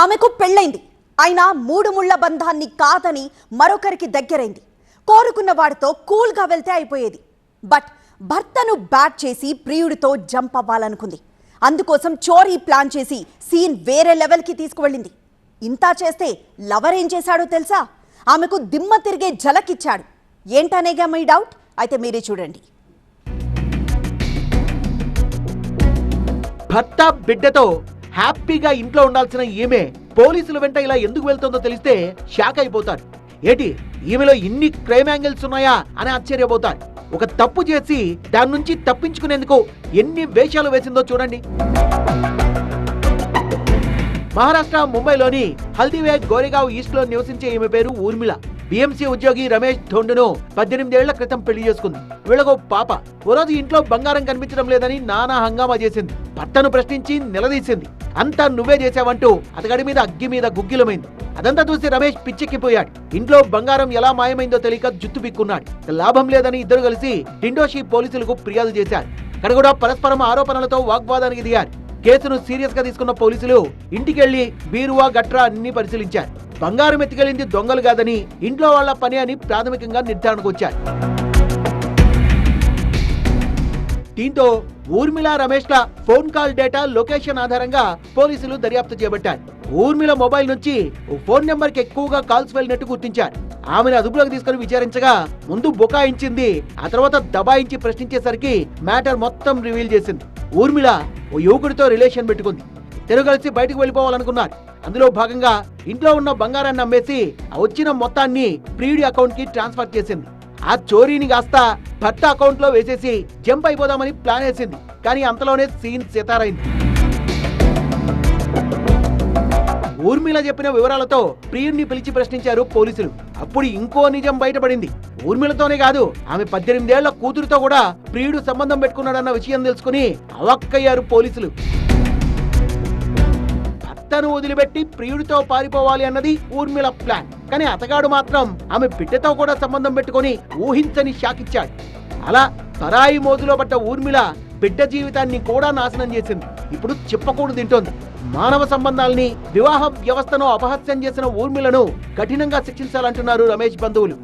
ఆమెకు పెళ్ళైంది. అయినా మూడు ముళ్ళ బంధాన్ని కాదని మరొకరికి దగ్గరైంది. కోరుకున్న వాడితో కూల్గా వెళ్తే అయిపోయేది. బట్ భర్తను బ్యాట్ చేసి ప్రియుడితో జంప్ అవ్వాలనుకుంది. అందుకోసం చోరీ ప్లాన్ చేసి సీన్ వేరే లెవెల్కి తీసుకువెళ్ళింది. ఇంతా చేస్తే లవర్ ఏం చేశాడో తెలుసా? ఆమెకు దిమ్మ తిరిగే జలకిచ్చాడు. ఏంటనేగా మీ డౌట్? అయితే మీరే చూడండి. భర్త బిడ్డతో హ్యాపీగా ఇంట్లో ఉండాల్సిన ఈమె పోలీసుల వెంట ఇలా ఎందుకు వెళ్తుందో తెలిస్తే షాక్ అయిపోతారు ఏటి ఈమెలో ఇన్ని క్రైమ్ యాంగిల్స్ ఉన్నాయా అని ఆశ్చర్యపోతారు ఒక తప్పు చేసి దాని నుంచి తప్పించుకునేందుకు ఎన్ని వేషాలు వేసిందో చూడండి. మహారాష్ట్ర ముంబైలోని హల్దీవే గోరేగావ్ ఈస్ట్లో నివసించే ఈమె పేరు ఊర్మిళ. బిఎంసీ ఉద్యోగి రమేష్ ధోండును పద్దెనిమిదేళ్ళ క్రితం పెళ్ళి చేసుకుంది. వీళ్ళకు పాప. ఓ రోజు ఇంట్లో బంగారం కనిపించడం లేదని నానా హంగామా చేసింది. భర్తను ప్రశ్నించి నిలదీసింది. అంతా నువ్వే చేశావంటూ అతగడి మీద అగ్గి మీద గుగ్గిలమైంది. అదంతా చూసి రమేష్ పిచ్చెక్కిపోయాడు. ఇంట్లో బంగారం ఎలా మాయమైందో తెలియక జుత్తు పిక్కున్నాడు లాభం లేదని ఇద్దరు కలిసి డిండోషి పోలీసులకు ఫిర్యాదు చేశారు. ఇక్కడ కూడా పరస్పరం ఆరోపణలతో వాగ్వాదానికి దిగారు. కేసును సీరియస్గా తీసుకున్న పోలీసులు ఇంటికెళ్ళి బీరువా గట్రా అన్ని పరిశీలించారు. బంగారం ఎత్తుకెళ్ళింది దొంగలు కాదని ఇంట్లో వాళ్ళ పని అని ప్రాథమికంగా నిర్ధారణకు వచ్చారు. దీంతో ఊర్మిళ రమేష్ల ఫోన్ కాల్ డేటా లొకేషన్ ఆధారంగా పోలీసులు దర్యాప్తు చేపట్టారు. ఊర్మిళ మొబైల్ నుంచి ఓ ఫోన్ నెంబర్కి ఎక్కువగా కాల్స్ వెళ్ళినట్టు గుర్తించారు. ఆమెను అదుపులోకి తీసుకుని విచారించగా ముందు బుకాయించింది ఆ తర్వాత దబాయించి ప్రశ్నించేసరికి మ్యాటర్ మొత్తం రివీల్ చేసింది. ఊర్మిళ ఓ యువకుడితో రిలేషన్ పెట్టుకుంది. తిరగలిసి కలిసి బయటకు వెళ్ళిపోవాలనుకున్నారు. అందులో భాగంగా ఇంట్లో ఉన్న బంగారాన్ని అమ్మేసి వచ్చిన మొత్తాన్ని ప్రీడి అకౌంట్కి ట్రాన్స్ఫర్ చేసింది. ఆ చోరీని కాస్త భర్త అకౌంట్లో వేసేసి జంప్ అయిపోదామని ప్లాన్ వేసింది. కానీ అంతలోనే సీన్ సితారైంది. ఊర్మిళ చెప్పిన వివరాలతో ప్రియుడిని పిలిచి ప్రశ్నించారు పోలీసులు. అప్పుడు ఇంకో నిజం బయటపడింది. ఊర్మిళతోనే కాదు ఆమె పద్దెనిమిదేళ్ళ కూతురుతో కూడా ప్రియుడు సంబంధం పెట్టుకున్నాడన్న విషయం తెలుసుకుని అవక్కయ్యారు పోలీసులు. భర్తను వదిలిపెట్టి ప్రియుడితో పారిపోవాలి అన్నది ఊర్మిళ ప్లాన్. కానీ అతగాడు మాత్రం ఆమె బిడ్డతో కూడా సంబంధం పెట్టుకొని ఊహించని షాకిచ్చాడు. అలా పరాయి మోజులో పడ్డ ఊర్మిళ బిడ్డ జీవితాన్ని కూడా నాశనం చేసింది. ఇప్పుడు చెప్పకూడదు తింటోంది. మానవ సంబంధాల్ని వివాహ వ్యవస్థను అపహత్యం చేసిన ఊర్మిళను కఠినంగా శిక్షించాలంటున్నారు రమేష్ బంధువులు.